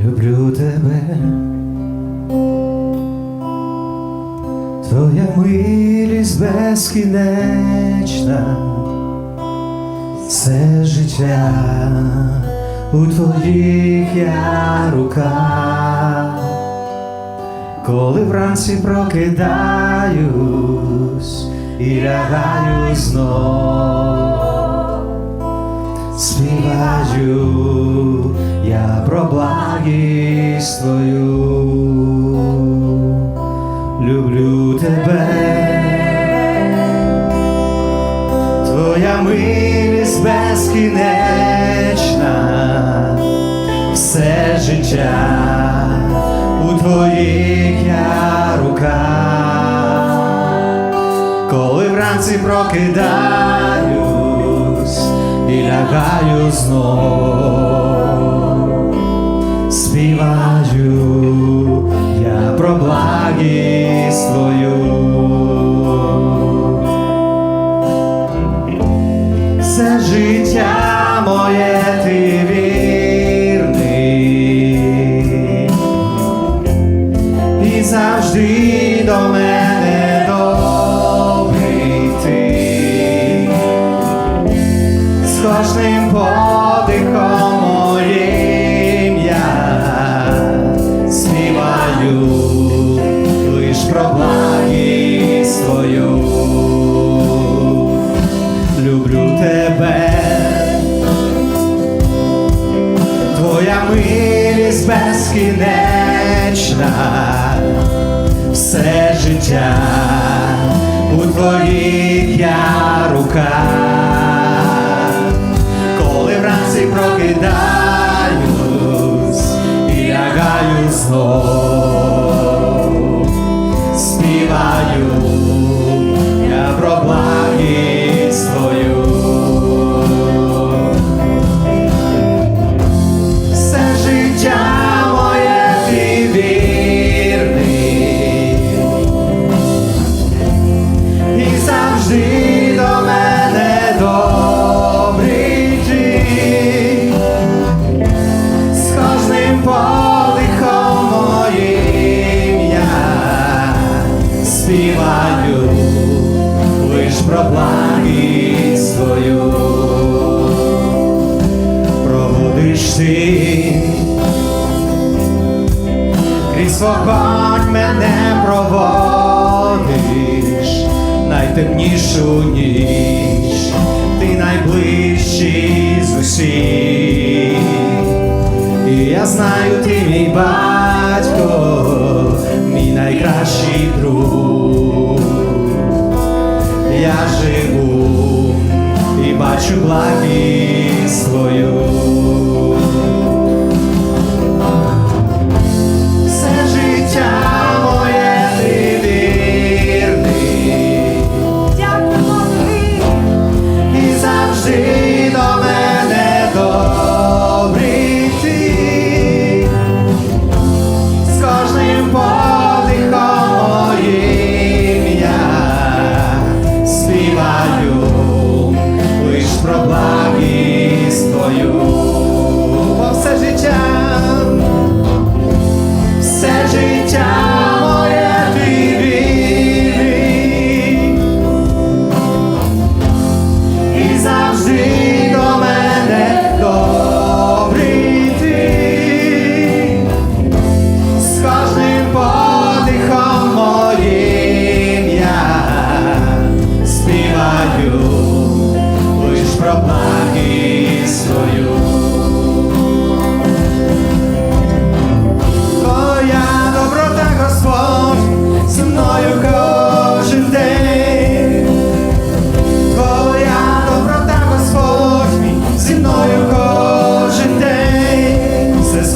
люблю тебе, твоя милість безкінечна, все життя у твоїх я руках, коли вранці прокидаюсь і лягаю знов співаю твою, люблю тебе, твоя милість безкінечна, все життя у твоїх я руках коли вранці прокидаюсь і лягаю знов, співаю я про благість твою. Все життя моє ти вірний і завжди до мене безкінечна, все життя у твоїх я руках, коли вранці прокидаюсь про благість твою проводиш ти, крізь вогонь мене проводиш, найтемнішу ніч, ти найближчий з усіх, і я знаю, ти мій батько, мій найкращий друг. І бачу благість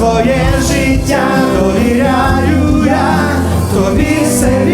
своє життя довіряю я, тобі все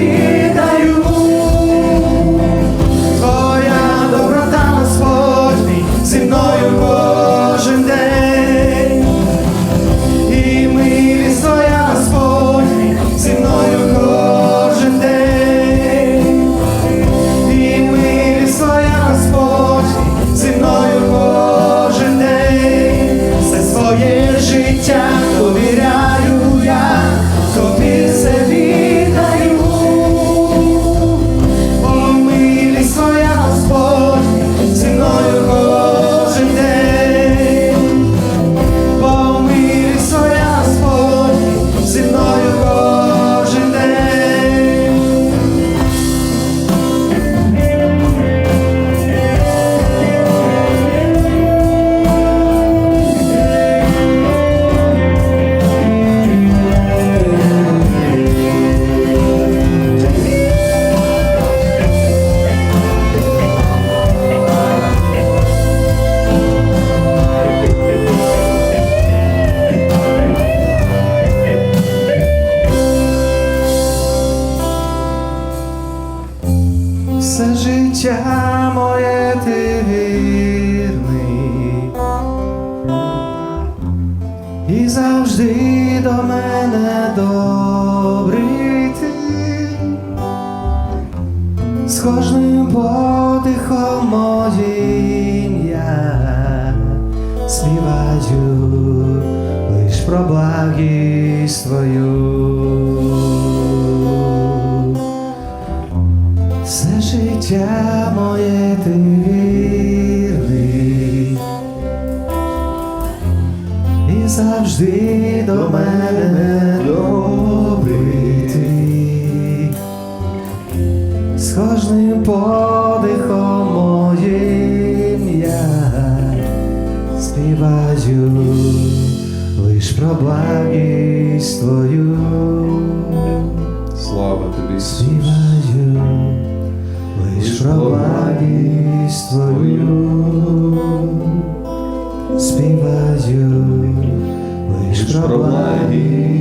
і завжди до мене добрий ти. З кожним подихом моїм я співаю лиш про благість твою. Все життя моє ти завжди до мене добрий ти. З кожним подихом моїм я співаю лиш про благість твою. Слава тобі. Співаю лиш про благість твою. Співаю лиш про благість